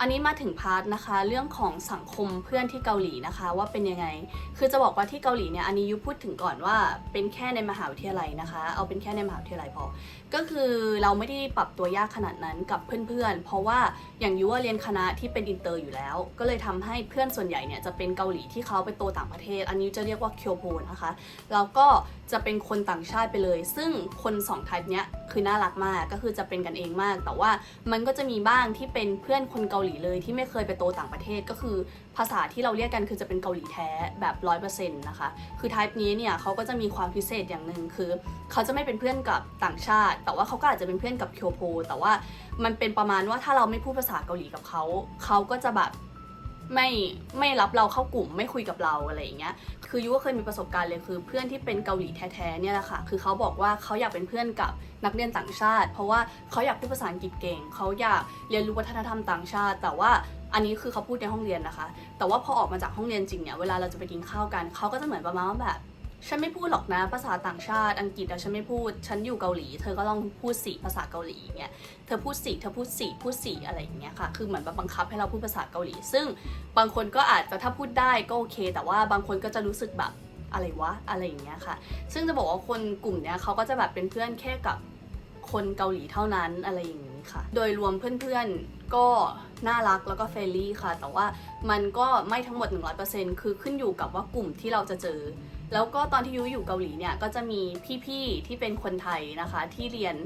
อันนี้มาถึงพาร์ทนะคะเรื่องของสังคมเพื่อนที่เกาหลีนะคะว่าเป็นยังไง คือจะบอกว่าที่เกาหลีเนี่ยอันนี้ยุพูดถึงก่อนว่าเป็นแค่ในมหาวิทยาลัยนะคะ เอาเป็นแค่ในมหาวิทยาลัยพอ ก็คือเราไม่ได้ปรับตัวยากขนาดนั้นกับเพื่อนๆ เพราะว่าอย่างยุว่าเรียนคณะที่เป็นอินเตอร์อยู่แล้ว ก็เลยทำให้เพื่อนส่วนใหญ่เนี่ยจะเป็นเกาหลีที่เขาไปโตต่างประเทศ อันนี้จะเรียกว่าเคียวโพนะคะแล้วก็จะเป็นคนต่างชาติไปเลย ซึ่งคนสองทป์เนี้ยคือน่ารักมากก็คือจะเป็นกันเองมาก แต่ว่ามันก็จะมีบ้างที่เป็นเพื่อนคนเกาหลีเลยที่ไม่เคยไปโตต่างประเทศก็คือภาษาที่เราเรียกกันคือจะเป็นเกาหลีแท้แบบร้อยเปอร์เซ็นต์นะคะคือไทป์นี้เนี่ยเขาก็จะมีความพิเศษอย่างหนึ่งคือ เขาจะไม่เป็นเพื่อนกับต่างชาติ แต่ว่าเขาก็อาจจะเป็นเพื่อนกับเคียวโพแต่ว่ามันเป็นประมาณว่าถ้าเราไม่พูดภาษาเกาหลีกับเขาเขาก็จะแบบ ไม่ไม่รับเราเข้ากลุ่มไม่คุยกับเราอะไรอย่างเงี้ย คือยูก็เคยมีประสบการณ์เลยคือ เพื่อนที่เป็นเกาหลีแท้ๆเนี่ยแหละค่ะ คือเขาบอกว่าเขาอยากเป็นเพื่อนกับนักเรียนต่างชาติ เพราะว่าเขาอยากพูดภาษาอังกฤษเก่ง เขาอยากเรียนรู้วัฒนธรรมต่างชาติ แต่ว่าอันนี้คือเขาพูดในห้องเรียนนะคะ แต่ว่าพอออกมาจากห้องเรียนจริงเนี่ย เวลาเราจะไปกินข้าวกัน เขาก็จะเหมือนประมาณว่าแบบ ฉันไม่พูดหรอกนะภาษาต่างชาติอังกฤษอะฉันไม่พูด ฉันอยู่เกาหลี เธอก็ลองพูดสิภาษาเกาหลีอย่างเงี้ยเธอพูดสิเธอพูดสิพูดสิอะไรอย่างเงี้ยค่ะคือเหมือนบบบังคับให้เราพูดภาษาเกาหลี ซึ่งบางคนก็อาจจะถ้าพูดได้ก็โอเค แต่ว่าบางคนก็จะรู้สึกแบบอะไรวะอะไรอย่างเงี้ยค่ะ ซึ่งจะบอกว่าคนกลุ่มเนี้ยเขาก็จะแบบเป็นเพื่อนแค่กับคนเกาหลีเท่านั้นอะไรอย่างนี้ค่ะ โดยรวมเพื่อนๆก็น่ารักแล้วก็เฟรนลี่ค่ะ แต่ว่ามันก็ไม่ทั้งหมด 100%คือขึ้นอยู่กับว่ากลุ่มที่เราจะเจอ แล้วก็ตอนที่ยุอยู่เกาหลีเนี่ยก็จะมีพี่ๆที่เป็นคนไทยนะคะ ที่เรียน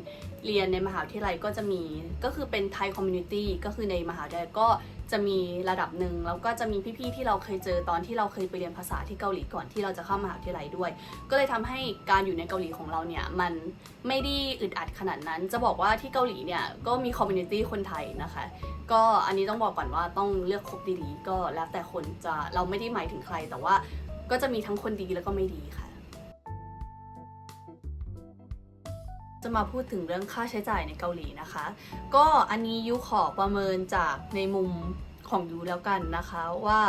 เรียนในมหาวิทยาลัยก็จะมีก็คือเป็นไทยคอมมูนิตี้ก็คือในมหาวิทยาลัยก็จะมีระดับหนึ่งแล้วก็จะมีพี่ๆที่เราเคยเจอตอนที่เราเคยไปเรียนภาษาที่เกาหลีก่อนที่เราจะเข้ามหาวิทยาลัยด้วย ก็เลยทำให้การอยู่ในเกาหลีของเราเนี่ยมันไม่ได้อึดอัดขนาดนั้น จะบอกว่าที่เกาหลีเนี่ยก็มีคอมมูนิตี้คนไทยนะคะ ก็อันนี้ต้องบอกก่อนว่าต้องเลือกคบดีๆก็แล้วแต่คนจะเราไม่ได้หมายถึงใครแต่ว่า ก็จะมีทั้งคนดีแล้วก็ไม่ดีค่ะ จะมาพูดถึงเรื่องค่าใช้จ่ายในเกาหลีนะคะ ก็อันนี้ยูขอประเมินจากในมุมของยูแล้วกันนะคะว่า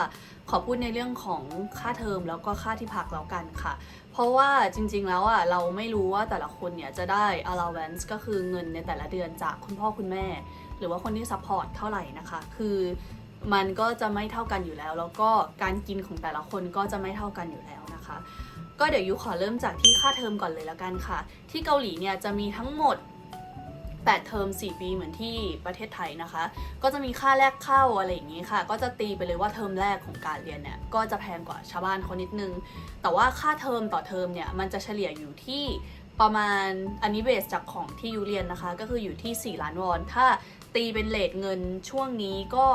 ขอพูดในเรื่องของค่าเทอมแล้วก็ค่าที่พักแล้วกันค่ะ เพราะว่าจริงๆแล้วอะเราไม่รู้ว่าแต่ละคนเนี่ยจะได้ allowance ก็คือเงินในแต่ละเดือนจากคุณพ่อคุณแม่ หรือว่าคนที่ support เท่าไหร่นะคะ คือ มันก็จะไม่เท่ากันอยู่แล้ว แล้วก็การกินของแต่ละคนก็จะไม่เท่ากันอยู่แล้วนะคะ ก็เดี๋ยวยูขอเริ่มจากที่ค่าเทอมก่อนเลยแล้วกันค่ะ ที่เกาหลีเนี่ยจะมีทั้งหมด8เทอม4 ปีเหมือนที่ประเทศไทยนะคะ ก็จะมีค่าแรกเข้าอะไรอย่างนี้ค่ะ ก็จะตีไปเลยว่าเทอมแรกของการเรียนเนี่ยก็จะแพงกว่าชาวบ้านเขานิดนึง แต่ว่าค่าเทอมต่อเทอมเนี่ยมันจะเฉลี่ยอยู่ที่ประมาณอันนี้เบสจากของที่ยูเรียนนะคะ ก็คืออยู่ที่ 4 ล้านวอน ถ้าตีเป็นเลทเงินช่วงนี้ก็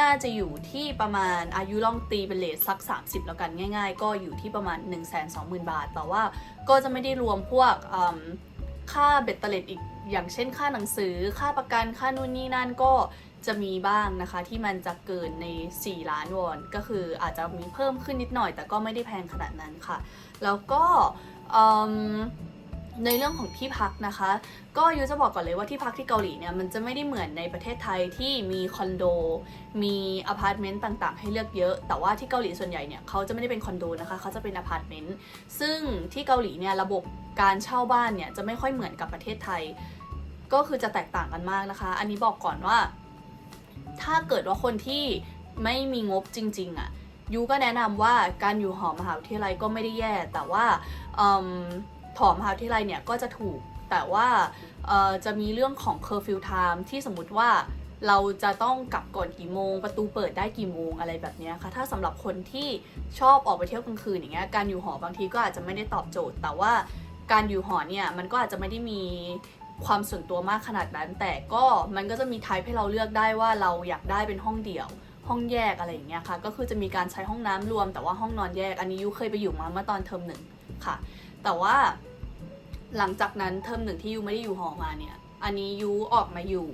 น่าจะอยู่ที่ประมาณอายุลองตีเป็นเลทสัก 30 แล้วกันง่าย ๆ ก็อยู่ที่ประมาณ 1 2 0 0 0 0 บาท แต่ว่าก็จะไม่ได้รวมพวกค่าเบ็ดเตล็ดอีกอย่างเช่นค่าหนังสือ ค่าประกันค่านู่นนี่นั่นก็จะมีบ้างนะคะที่มันจะเกินใน 4 ล้านวอน ก็คืออาจจะมีเพิ่มขึ้นนิดหน่อย แต่ก็ไม่ได้แพงขนาดนั้นค่ะ แล้วก็ ในเรื่องของที่พักนะคะ ก็ยูจะบอกก่อนเลยว่าที่พักที่เกาหลีเนี่ยมันจะไม่ได้เหมือนในประเทศไทยที่มีคอนโด มีอพาร์ตเมนต์ต่างๆ ให้เลือกเยอะ แต่ว่าที่เกาหลีส่วนใหญ่เนี่ยเขาจะไม่ได้เป็นคอนโดนะคะเขาจะเป็นอพาร์ตเมนต์ซึ่งที่เกาหลีเนี่ยระบบการเช่าบ้านเนี่ยจะไม่ค่อยเหมือนกับประเทศไทย ก็คือจะแตกต่างกันมากนะคะ อันนี้บอกก่อนว่า ถ้าเกิดว่าคนที่ไม่มีงบจริง ๆอะ่ะยูก็แนะนำว่าการอยู่หอมหาวิทยาลัยก็ไม่ได้แย่ แต่ว่า อืมหอมหาวิทยาลัยเนี่ยก็จะถูก แต่ว่าจะมีเรื่องของ curfew time ที่สมมติว่าเราจะต้องกลับก่อนกี่โมง ประตูเปิดได้กี่โมงอะไรแบบนี้ค่ะ ถ้าสำหรับคนที่ชอบออกไปเที่ยวกลางคืนอย่างเงี้ยการอยู่หอบางทีก็อาจจะไม่ได้ตอบโจทย์ แต่ว่าการอยู่หอเนี่ยมันก็อาจจะไม่ได้มีความส่วนตัวมากขนาดนั้น แต่ก็มันก็จะมีไทป์ให้เราเลือกได้ว่าเราอยากได้เป็นห้องเดี่ยว ห้องแยกอะไรอย่างเงี้ยค่ะ ก็คือจะมีการใช้ห้องน้ำรวม แต่ว่าห้องนอนแยกอันนี้ยูเคยไปอยู่มาเมื่อตอนเทอมหนึ่งค่ะ แต่ว่า หลังจากนั้นเทอมหนึ่งที่ยูไม่ได้อยู่หอมาเนี่ย อันนี้ยูออกมาอยู่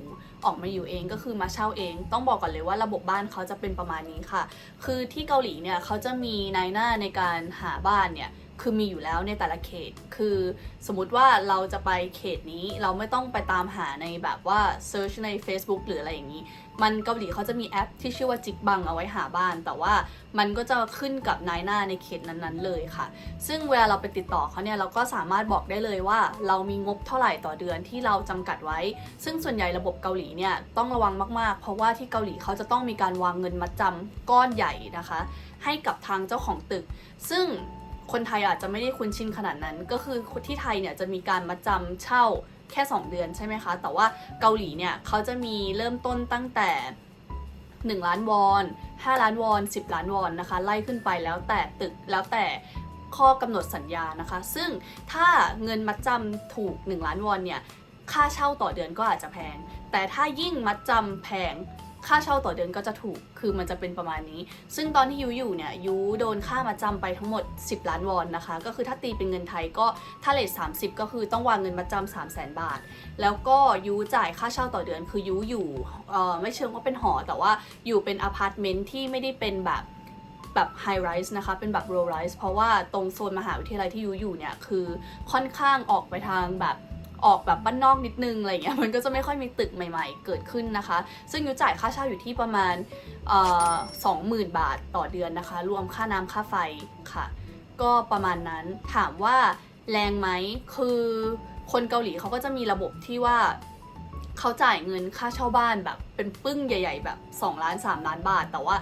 ออกมาอยู่เองก็คือมาเช่าเอง ต้องบอกก่อนเลยว่าระบบบ้านเขาจะเป็นประมาณนี้ค่ะ คือที่เกาหลีเนี่ยเขาจะมีนายหน้าในการหาบ้านเนี่ย คือมีอยู่แล้วในแต่ละเขต คือสมมติว่าเราจะไปเขตนี้เราไม่ต้องไปตามหาในแบบว่า search ใน Facebook หรืออะไรอย่างนี้ มันเกาหลีเขาจะมีแอปที่ชื่อว่าจิกบังเอาไว้หาบ้าน แต่ว่ามันก็จะขึ้นกับนายหน้าในเขตนั้นๆเลยค่ะ ซึ่งเวลาเราไปติดต่อเขาเนี่ยเราก็สามารถบอกได้เลยว่า เรามีงบเท่าไหร่ต่อเดือนที่เราจำกัดไว้ ซึ่งส่วนใหญ่ระบบเกาหลีเนี่ยต้องระวังมากๆ เพราะว่าที่เกาหลีเขาจะต้องมีการวางเงินมัดจำก้อนใหญ่นะคะ ให้กับทางเจ้าของตึก ซึ่ง คนไทยอาจจะไม่ได้คุ้นชินขนาดนั้น ก็คือที่ไทยเนี่ยจะมีการมัดจำเช่าแค่ 2 เดือนใช่ไหมคะ แต่ว่าเกาหลีเนี่ยเขาจะมีเริ่มต้นตั้งแต่ 1 ล้านวอน 5 ล้านวอน 10 ล้านวอนนะคะ ไล่ขึ้นไปแล้วแต่ตึกแล้วแต่ข้อกำหนดสัญญานะคะ ซึ่งถ้าเงินมัดจำถูก 1 ล้านวอนเนี่ยค่าเช่าต่อเดือนก็อาจจะแพง แต่ถ้ายิ่งมัดจำแพง ค่าเช่าต่อเดือนก็จะถูก คือมันจะเป็นประมาณนี้ ซึ่งตอนที่ยูอยู่เนี่ยยูโดนค่ามาจำไปทั้งหมด 10 ล้านวอนนะคะ ก็คือถ้าตีเป็นเงินไทยก็ถ้าเลท30ก็คือต้องวางเงินมาจำ3 0 0 0 0 0บาท แล้วก็ยูจ่ายค่าเช่าต่อเดือน คือยูอยู่ไม่เชิงว่าเป็นหอ แต่ว่าอยู่เป็นอพาร์ตเมนต์ที่ไม่ได้เป็นแบบแบบไฮไรส์นะคะ เป็นแบบโรไรส์เพราะว่าตรงโซนมหาวิทยาลัยที่ยูอยู่เนี่ย คือค่อนข้างออกไปทางแบบ ออกแบบบ้านนอกนิดนึงอะไรเงี้ยมันก็จะไม่ค่อยมีตึกใหม่ ๆ เกิดขึ้นนะคะ ซึ่งยูจ่ายค่าเช่าอยู่ที่ประมาณสองหมื่นบาทต่อเดือนนะคะ รวมค่าน้ำค่าไฟค่ะ ก็ประมาณนั้นถามว่าแรงไหมคือคนเกาหลีเขาก็จะมีระบบที่ว่าเขาจ่ายเงินค่าเช่าบ้านแบบเป็นปึ้งใหญ่ ๆ แบบ 2 ล้าน 3 ล้านบาท แต่ว่า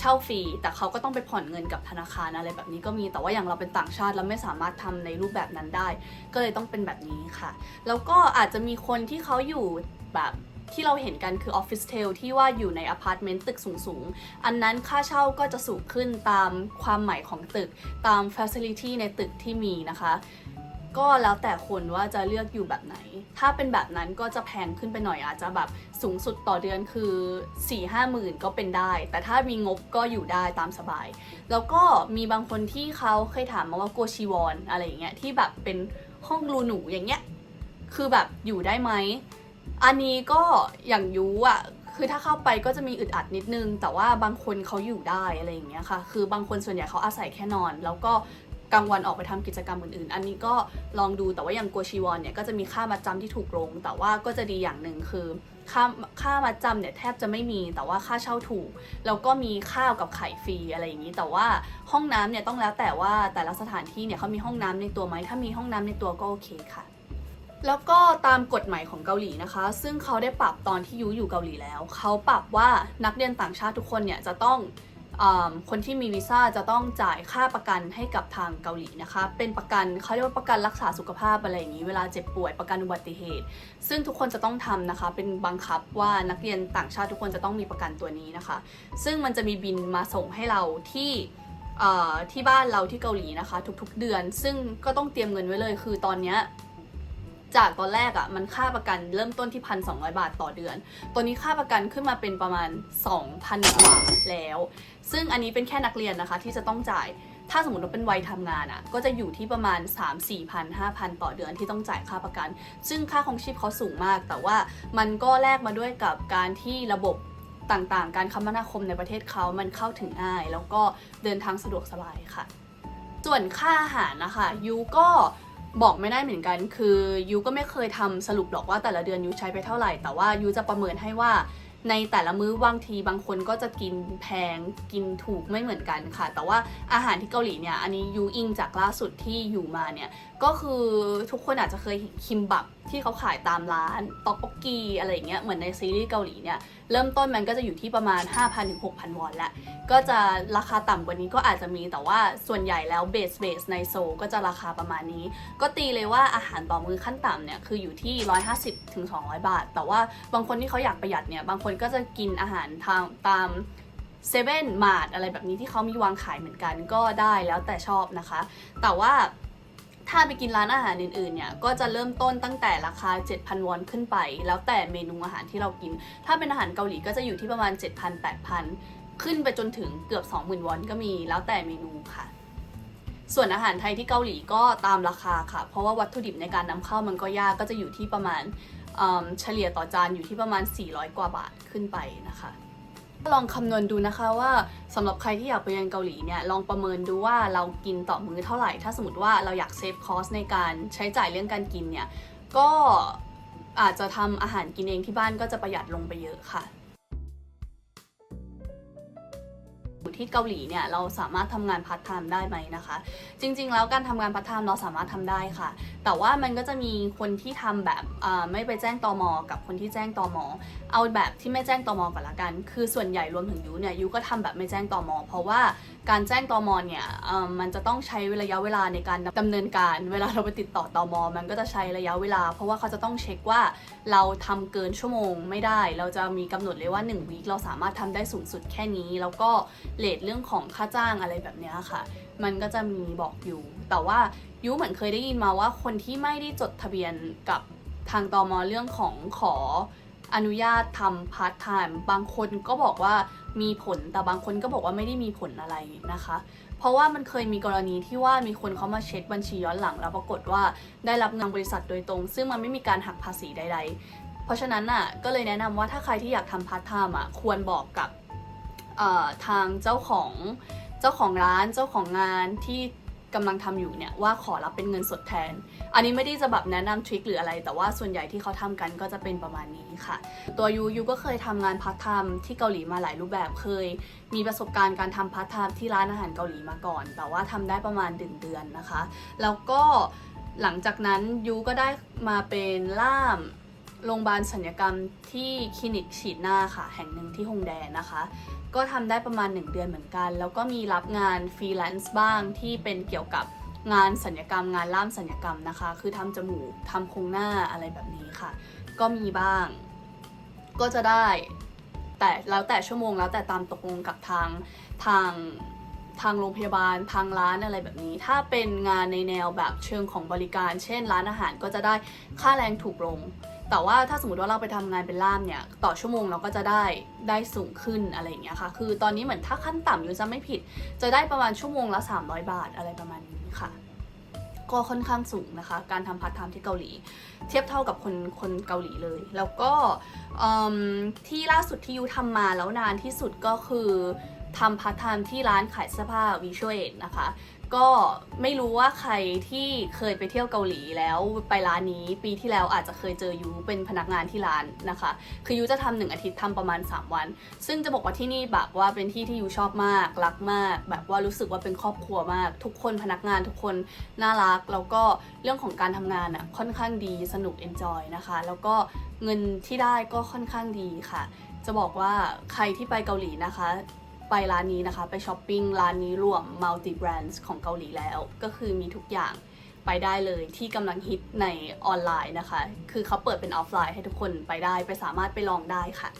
เช่าฟรีแต่เขาก็ต้องไปผ่อนเงินกับธนาคารอะไรแบบนี้ก็มีแต่ว่าอย่างเราเป็นต่างชาติเราไม่สามารถทำในรูปแบบนั้นได้ ก็เลยต้องเป็นแบบนี้ค่ะ แล้วก็อาจจะมีคนที่เขาอยู่แบบที่เราเห็นกันคือออฟฟิศเทลที่ว่าอยู่ในอพาร์ตเมนต์ตึกสูงๆ อันนั้นค่าเช่าก็จะสูงขึ้นตามความใหม่ของตึกตามฟ a c i l i t y ในตึกที่มีนะคะ ก็แล้วแต่คนว่าจะเลือกอยู่แบบไหน ถ้าเป็นแบบนั้นก็จะแพงขึ้นไปหน่อยอาจจะแบบสูงสุดต่อเดือนคือ4 5หมื่นก็เป็นได้ แต่ถ้ามีงบก็อยู่ได้ตามสบาย แล้วก็มีบางคนที่เขาเคยถามมาว่าโกชิวอนอะไรอย่างเงี้ยที่แบบเป็นห้องรูหนูอย่างเงี้ยคือแบบอยู่ได้ไหม อันนี้ก็อย่างยูอะคือถ้าเข้าไปก็จะมีอึดอัดนิดนึง แต่ว่าบางคนเขาอยู่ได้อะไรอย่างเงี้ยค่ะ คือบางคนส่วนใหญ่เขาอาศัยแค่นอน แล้วก็ กลางวันออกไปทำกิจกรรมอื่นๆ อันนี้ก็ลองดูแต่ว่าอย่างกัวชีวอนเนี่ยก็จะมีค่ามาจำที่ถูกลง แต่ว่าก็จะดีอย่างหนึ่งคือค่าค่ามาจำเนี่ยแทบจะไม่มีแต่ว่าค่าเช่าถูก แล้วก็มีข้าวกับไข่ฟรีอะไรอย่างนี้ แต่ว่าห้องน้ำเนี่ยต้องแล้วแต่ว่าแต่ละสถานที่เนี่ยเขามีห้องน้ำในตัวไหมถ้ามีห้องน้ำในตัวก็โอเคค่ะแล้วก็ตามกฎหมายของเกาหลีนะคะ ซึ่งเขาได้ปรับตอนที่ยูอยู่เกาหลีแล้ว เขาปรับว่านักเรียนต่างชาติทุกคนเนี่ยจะต้อง คนที่มีวีซ่าจะต้องจ่ายค่าประกันให้กับทางเกาหลีนะคะ เป็นประกันเขาเรียกว่าประกันรักษาสุขภาพอะไรอย่างนี้ เวลาเจ็บป่วยประกันอุบัติเหตุ ซึ่งทุกคนจะต้องทำนะคะ เป็นบังคับว่านักเรียนต่างชาติทุกคนจะต้องมีประกันตัวนี้นะคะ ซึ่งมันจะมีบินมาส่งให้เราที่ที่บ้านเราที่เกาหลีนะคะ ทุกๆเดือน ซึ่งก็ต้องเตรียมเงินไว้เลยคือตอนเนี้ย จากตอนแรกอะ่ะมันค่าประกันเริ่มต้นที่พันสองบาทต่อเดือน ตัวนี้ค่าประกันขึ้นมาเป็นประมาณ 2,000กว่าแล้ว ซึ่งอันนี้เป็นแค่นักเรียนนะคะที่จะต้องจ่ายถ้าสมมติว่าเป็นวัยทำงานอะ่ะก็จะอยู่ที่ประมาณ 3 4พัน5พันต่อเดือนที่ต้องจ่ายค่าประกัน ซึ่งค่าของชีพเขาสูงมาก แต่ว่ามันก็แลกมาด้วยกับการที่ระบบต่างๆ การคมนาคมในประเทศเขามันเข้าถึงง่าย แล้วก็เดินทางสะดวกสบายค่ะ ส่วนค่าอาหารนะคะยูก็ บอกไม่ได้เหมือนกัน คือยูก็ไม่เคยทำสรุปหรอกว่าแต่ละเดือนยูใช้ไปเท่าไหร่ แต่ว่ายูจะประเมินให้ว่าในแต่ละมื้อบางทีบางคนก็จะกินแพงกินถูกไม่เหมือนกันค่ะ แต่ว่าอาหารที่เกาหลีเนี่ยอันนี้ยูอิงจากล่าสุดที่อยู่มาเนี่ย ก็คือทุกคนอาจจะเคยเห็นคิมบับที่เขาขายตามร้านตอกปกกีอะไรอย่างเงี้ยเหมือนในซีรีส์เกาหลีเนี่ยเริ่มต้นมันก็จะอยู่ที่ประมาณ 5,000ถึง6,000 วอนแหละก็จะราคาต่ำกว่านี้ก็อาจจะมีแต่ว่าส่วนใหญ่แล้วเบสเบสในโซก็จะราคาประมาณนี้ ก็ตีเลยว่าอาหารต่อมือขั้นต่ำเนี่ยคืออยู่ที่ 150ถึง200 บาท แต่ว่าบางคนที่เขาอยากประหยัดเนี่ยบางคนก็จะกินอาหารทางตามเซเว่นมาร์ทอะไรแบบนี้ที่เขามีวางขายเหมือนกันก็ได้แล้วแต่ชอบนะคะ แต่ว่า ถ้าไปกินร้านอาหารอื่นๆเนี่ยก็จะเริ่มต้นตั้งแต่ราคา 7,000 วอนขึ้นไป แล้วแต่เมนูอาหารที่เรากิน ถ้าเป็นอาหารเกาหลีก็จะอยู่ที่ประมาณ 7,000 8,000 ขึ้นไปจนถึงเกือบ 20,000 วอนก็มีแล้วแต่เมนูค่ะ ส่วนอาหารไทยที่เกาหลีก็ตามราคาค่ะ เพราะว่าวัตถุดิบในการนำเข้ามันก็ยากก็จะอยู่ที่ประมาณเอิ่มเฉลี่ยต่อจานอยู่ที่ประมาณ 400 กว่าบาทขึ้นไปนะคะ ลองคำนวณดูนะคะว่าสำหรับใครที่อยากไปเรียนเกาหลีเนี่ยลองประเมินดูว่าเรากินต่อมื้อเท่าไหร่ ถ้าสมมติว่าเราอยากเซฟคอสในการใช้จ่ายเรื่องการกินเนี่ยก็อาจจะทำอาหารกินเองที่บ้านก็จะประหยัดลงไปเยอะค่ะ ที่เกาหลีเนี่ยเราสามารถทำงานพาร์ทไทม์ได้ไหมนะคะ จริง ๆ แล้วการทำงานพาร์ทไทม์เราสามารถทำได้ค่ะ แต่ว่ามันก็จะมีคนที่ทำแบบไม่ไปแจ้งตอมกับคนที่แจ้งตอมเอาแบบที่ไม่แจ้งตอมก่อนละกัน คือส่วนใหญ่รวมถึงยูเนี่ยยูก็ทำแบบไม่แจ้งตอมเพราะว่าการแจ้งตอมเนี่ยมันจะต้องใช้ระยะเวลาในการดำเนินการ เวลาเราไปติดต่อตอมมันก็จะใช้ระยะเวลา เพราะว่าเขาจะต้องเช็คว่าเราทำเกินชั่วโมงไม่ได้ เราจะมีกำหนดเลยว่า1วีคเราสามารถทำได้สูงสุดแค่นี้ แล้วก็เลทเรื่องของค่าจ้างอะไรแบบนี้ค่ะ มันก็จะมีบอกอยู่ แต่ว่ายูเหมือนเคยได้ยินมาว่าคนที่ไม่ได้จดทะเบียนกับทางตอมเรื่องของขออนุญาตทำพาร์ทไทม์บางคนก็บอกว่ามีผลแต่บางคนก็บอกว่าไม่ได้มีผลอะไรนะคะ เพราะว่ามันเคยมีกรณีที่ว่ามีคนเขามาเช็คบัญชีย้อนหลัง แล้วปรากฏว่าได้รับเงินบริษัทโดยตรง ซึ่งมันไม่มีการหักภาษีใด ๆ เพราะฉะนั้นอะก็เลยแนะนำว่าถ้าใครที่อยากทำพาร์ทไทม์อะควรบอกกับ ทางเจ้าของเจ้าของร้านเจ้าของงานที่กำลังทำอยู่เนี่ยว่าขอรับเป็นเงินสดแทน อันนี้ไม่ได้จะแบบแนะนำทริคหรืออะไร แต่ว่าส่วนใหญ่ที่เขาทำกันก็จะเป็นประมาณนี้ค่ะ ตัวยูยูก็เคยทำงานพาร์ทไทม์ที่เกาหลีมาหลายรูปแบบเคย มีประสบการณ์การทำพาร์ทไทม์ที่ร้านอาหารเกาหลีมาก่อน แต่ว่าทำได้ประมาณเดือนเดือนๆนะคะ แล้วก็หลังจากนั้นยูก็ได้มาเป็นล่าม โรงพยาบาลสัญญกรรมที่คลินิกฉีดหน้าค่ะ แห่งหนึ่งที่ฮงแดนะคะ ก็ทำได้ประมาณ 1 เดือนเหมือนกัน แล้วก็มีรับงานฟรีแลนซ์บ้างที่เป็นเกี่ยวกับงานสัญญกรรม งานล่ามสัญญกรรมนะคะ คือทำจมูกทำโครงหน้าอะไรแบบนี้ค่ะ ก็มีบ้าง ก็จะได้ แต่แล้วแต่ชั่วโมงแล้วแต่ตามตกลงกับทางทางทางโรงพยาบาลทางร้านอะไรแบบนี้ ถ้าเป็นงานในแนวแบบเชิงของบริการ เช่นร้านอาหารก็จะได้ค่าแรงถูกลง แต่ว่าถ้าสมมติว่าเราไปทำงานเป็นล่ามเนี่ยต่อชั่วโมงเราก็จะได้ได้สูงขึ้นอะไรอย่างเงี้ยค่ะ คือตอนนี้เหมือนถ้าขั้นต่ำอยู่จะไม่ผิด จะได้ประมาณชั่วโมงละ 300 บาทอะไรประมาณนี้ค่ะ ก็ค่อนข้างสูงนะคะ การทำพาร์ทไทม์ที่เกาหลี เทียบเท่ากับคนคนเกาหลีเลย แล้วก็ที่ล่าสุดที่ยูทำมาแล้วนานที่สุดก็คือทำพาร์ทไทม์ที่ร้านขายเสื้อผ้าวิชวลเอนะคะ ก็ไม่รู้ว่าใครที่เคยไปเที่ยวเกาหลีแล้วไปร้านนี้ ปีที่แล้วอาจจะเคยเจอยูเป็นพนักงานที่ร้านนะคะ คือยูจะทำหนึ่งอาทิตย์ทำประมาณ 3 วัน ซึ่งจะบอกว่าที่นี่แบบว่าเป็นที่ที่ยูชอบมากรักมาก แบบว่ารู้สึกว่าเป็นครอบครัวมาก ทุกคนพนักงานทุกคนน่ารัก แล้วก็เรื่องของการทำงานอะค่อนข้างดีสนุกเอนจอยนะคะ แล้วก็เงินที่ได้ก็ค่อนข้างดีค่ะ จะบอกว่าใครที่ไปเกาหลีนะคะ ไปร้านนี้นะคะ ไปช้อปปิ้งร้านนี้รวม multi brands ของเกาหลีแล้ว ก็คือมีทุกอย่างไปได้เลยที่กำลังฮิตในออนไลน์นะคะ คือเขาเปิดเป็นออฟไลน์ให้ทุกคนไปได้ไปสามารถไปลองได้ค่ะ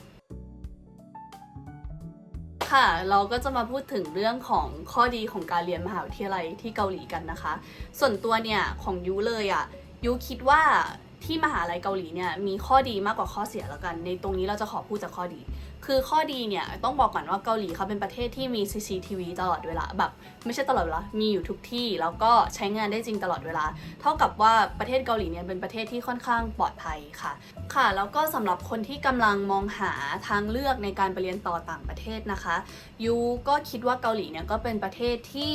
ค่ะ เราก็จะมาพูดถึงเรื่องของข้อดีของการเรียนมหาวิทยาลัยที่เกาหลีกันนะคะ ส่วนตัวเนี่ยของยูเลยอะ่ะยูคิดว่า ที่มหาลัยเกาหลีเนี่ยมีข้อดีมากกว่าข้อเสียแล้วกัน ในตรงนี้เราจะขอพูดจากข้อดี คือข้อดีเนี่ยต้องบอกก่อนว่าเกาหลีเขาเป็นประเทศที่มี CCTV ตลอดเวลาแบบไม่ใช่ตลอดเวลา มีอยู่ทุกที่แล้วก็ใช้งานได้จริงตลอดเวลา เท่ากับว่าประเทศเกาหลีเนี่ยเป็นประเทศที่ค่อนข้างปลอดภัยค่ะ ค่ะ แล้วก็สำหรับคนที่กำลังมองหาทางเลือกในการไปเรียนต่อต่างประเทศนะคะยูก็คิดว่าเกาหลีเนี่ยก็เป็นประเทศที่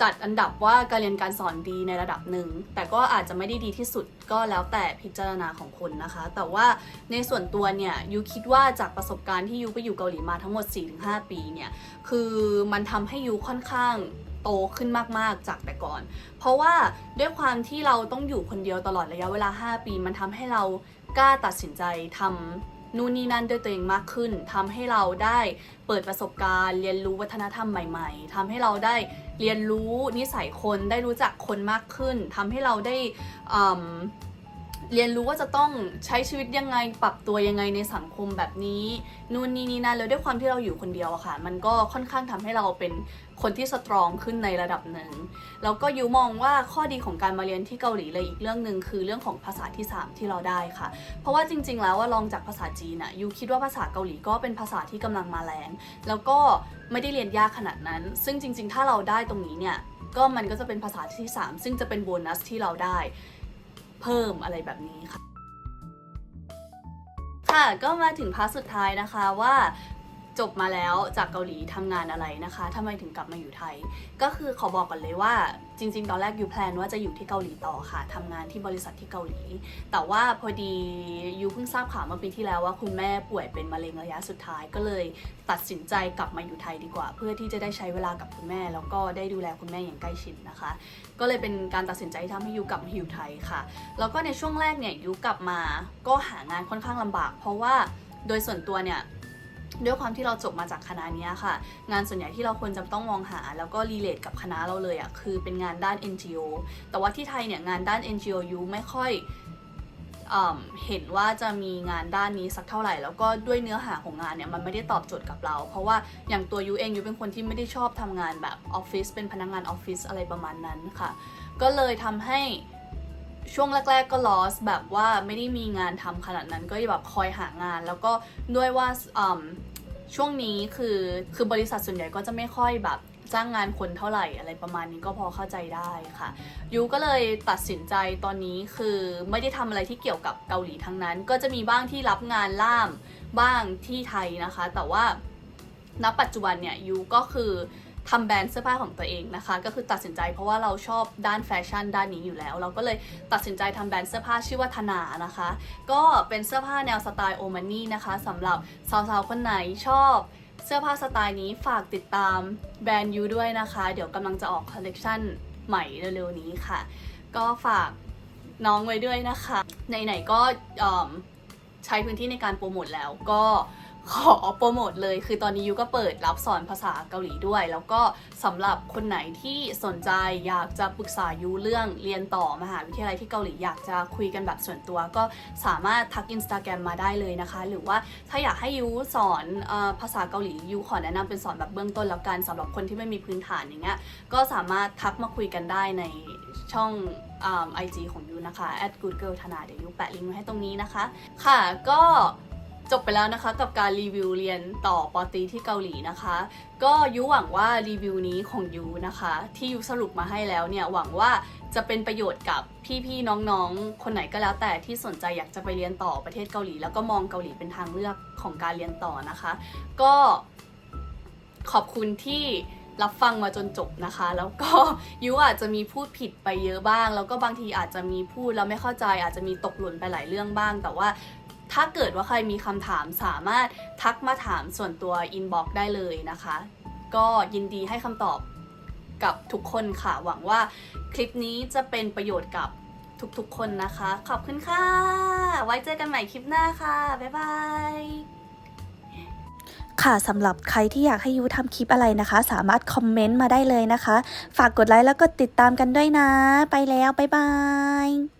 จัดอันดับว่าการเรียนการสอนดีในระดับหนึ่ง แต่ก็อาจจะไม่ได้ดีที่สุดก็แล้วแต่พิจารณาของคนนะคะ แต่ว่าในส่วนตัวเนี่ยยูคิดว่าจากประสบการณ์ที่ยูไปอยู่เกาหลีมาทั้งหมด 4-5 ปีเนี่ยคือมันทำให้ยูค่อนข้างโตขึ้นมาก ๆ จากแต่ก่อน เพราะว่าด้วยความที่เราต้องอยู่คนเดียวตลอดระยะเวลา 5 ปี มันทำให้เรากล้าตัดสินใจทำนู่นนี่นั่นด้วยตัวเองมากขึ้นทำให้เราได้ เปิดประสบการณ์ เรียนรู้วัฒนธรรมใหม่ ๆทำให้เราได้เรียนรู้นิสัยคนได้รู้จักคนมากขึ้นทำให้เราได้เรียนรู้ว่าจะต้องใช้ชีวิตยังไงปรับตัวยังไงในสังคมแบบนี้ นู่นนี่นี่นั่นแล้วด้วยความที่เราอยู่คนเดียวอะค่ะ มันก็ค่อนข้างทำให้เราเป็น คนที่สตรองขึ้นในระดับหนึ่ง แล้วก็ยูมองว่าข้อดีของการมาเรียนที่เกาหลีเลยอีกเรื่องหนึ่งคือเรื่องของภาษาที่ 3 ที่เราได้ค่ะ เพราะว่าจริง ๆ แล้วว่าลองจากภาษาจีนอะยูคิดว่าภาษาเกาหลีก็เป็นภาษาที่กำลังมาแรงแล้วก็ไม่ได้เรียนยากขนาดนั้น ซึ่งจริง ๆ ถ้าเราได้ตรงนี้เนี่ยก็มันก็จะเป็นภาษาที่ 3 ซึ่งจะเป็นโบนัสที่เราได้เพิ่มอะไรแบบนี้ค่ะค่ะก็มาถึงพาร์ทสุดท้ายนะคะว่า จบมาแล้วจากเกาหลีทำงานอะไรนะคะทำไมถึงกลับมาอยู่ไทย ก็คือขอบอกก่อนเลยว่าจริง ๆ ตอนแรกยูแพลนว่าจะอยู่ที่เกาหลีต่อค่ะทำงานที่บริษัทที่เกาหลี แต่ว่าพอดียูเพิ่งทราบข่าวเมื่อปีที่แล้วว่าคุณแม่ป่วยเป็นมะเร็งระยะสุดท้ายก็เลยตัดสินใจกลับมาอยู่ไทยดีกว่า เพื่อที่จะได้ใช้เวลากับคุณแม่ แล้วก็ได้ดูแลคุณแม่อย่างใกล้ชิดนะคะ ก็เลยเป็นการตัดสินใจที่ทำให้ยูกลับมาอยู่ไทยค่ะ แล้วก็ในช่วงแรกเนี่ยยูกลับมาก็หางานค่อนข้างลำบาก เพราะว่าโดยส่วนตัวเนี่ย ด้วยความที่เราจบมาจากคณะนี้ค่ะ งานส่วนใหญ่ที่เราควรจะต้องมองหา แล้วก็รีเลทกับคณะเราเลยอะ่ะคือเป็นงานด้าน NGO แต่ว่าที่ไทยเนี่ยงานด้าน NGO ยูไม่ค่อยอืมเห็นว่าจะมีงานด้านนี้สักเท่าไหร่ แล้วก็ด้วยเนื้อหาของงานเนี่ยมันไม่ได้ตอบโจทย์กับเรา เพราะว่าอย่างตัวยูเองยูเป็นคนที่ไม่ได้ชอบทำงานแบบออฟฟิศเป็นพนักงานออฟฟิศอะไรประมาณนั้นค่ะ ก็เลยทำให้ ช่วงแรก ๆ ก็ loss แบบว่าไม่ได้มีงานทำขนาดนั้นก็แบบคอยหางาน แล้วก็ด้วยว่าช่วงนี้คือคือบริษัทส่วนใหญ่ก็จะไม่ค่อยแบบจ้างงานคนเท่าไหร่อะไรประมาณนี้ก็พอเข้าใจได้ค่ะยูก็เลยตัดสินใจตอนนี้คือไม่ได้ทำอะไรที่เกี่ยวกับเกาหลีทั้งนั้น ก็จะมีบ้างที่รับงานล่ามบ้างที่ไทยนะคะ แต่ว่าณปัจจุบันเนี่ยยูก็คือ ทำแบรนด์เสื้อผ้าของตัวเองนะคะ ก็คือตัดสินใจเพราะว่าเราชอบด้านแฟชั่นด้านนี้อยู่แล้ว เราก็เลยตัดสินใจทำแบรนด์เสื้อผ้าชื่อว่าธนานะคะ ก็เป็นเสื้อผ้าแนวสไตล์โอมานี่นะคะสำหรับสาวๆคนไหนชอบเสื้อผ้าสไตล์นี้ฝากติดตามแบรนด์ยูด้วยนะคะ เดี๋ยวกำลังจะออกคอลเลกชันใหม่เร็วๆนี้ค่ะ ก็ฝากน้องไว้ด้วยนะคะ ไหนๆก็ใช้พื้นที่ในการโปรโมทแล้วก็ ขอโปรโมทเลย คือตอนนี้ยูก็เปิดรับสอนภาษาเกาหลีด้วย แล้วก็สำหรับคนไหนที่สนใจอยากจะปรึกษายูเรื่องเรียนต่อมหาวิทยาลัยที่เกาหลีอยากจะคุยกันแบบส่วนตัว ก็สามารถทักอินสตาแกรมมาได้เลยนะคะ หรือว่าถ้าอยากให้ยูสอนภาษาเกาหลียูขอแนะนำเป็นสอนแบบเบื้องต้นแล้วกันสำหรับคนที่ไม่มีพื้นฐานอย่างเงี้ยก็สามารถทักมาคุยกันได้ในช่องไอจีของยูนะคะ at good girl ธนาเดี๋ยวยูแปะลิงก์ไว้ให้ตรงนี้นะคะ ค่ะก็ จบไปแล้วนะคะกับการรีวิวเรียนต่อปอตีที่เกาหลีนะคะ ก็ยูหวังว่ารีวิวนี้ของยูนะคะ ที่ยูสรุปมาให้แล้วเนี่ยหวังว่าจะเป็นประโยชน์กับพี่ๆน้องๆ คนไหนก็แล้วแต่ที่สนใจอยากจะไปเรียนต่อประเทศเกาหลี แล้วก็มองเกาหลีเป็นทางเลือกของการเรียนต่อนะคะ ก็ขอบคุณที่รับฟังมาจนจบนะคะ แล้วก็ยูอาจจะมีพูดผิดไปเยอะบ้าง แล้วก็บางทีอาจจะมีพูดแล้วไม่เข้าใจ อาจจะมีตกหล่นไปหลายเรื่องบ้าง แต่ว่า ถ้าเกิดว่าใครมีคำถามสามารถทักมาถามส่วนตัวอินบ็อกได้เลยนะคะ ก็ยินดีให้คำตอบกับทุกคนค่ะ หวังว่าคลิปนี้จะเป็นประโยชน์กับทุกๆคนนะคะ ขอบคุณค่ะ ไว้เจอกันใหม่คลิปหน้าค่ะ บ๊ายบายค่ะสำหรับใครที่อยากให้ยูทำคลิปอะไรนะคะ สามารถคอมเมนต์มาได้เลยนะคะ ฝากกดไลค์แล้วกดติดตามกันด้วยนะ ไปแล้ว บ๊ายบาย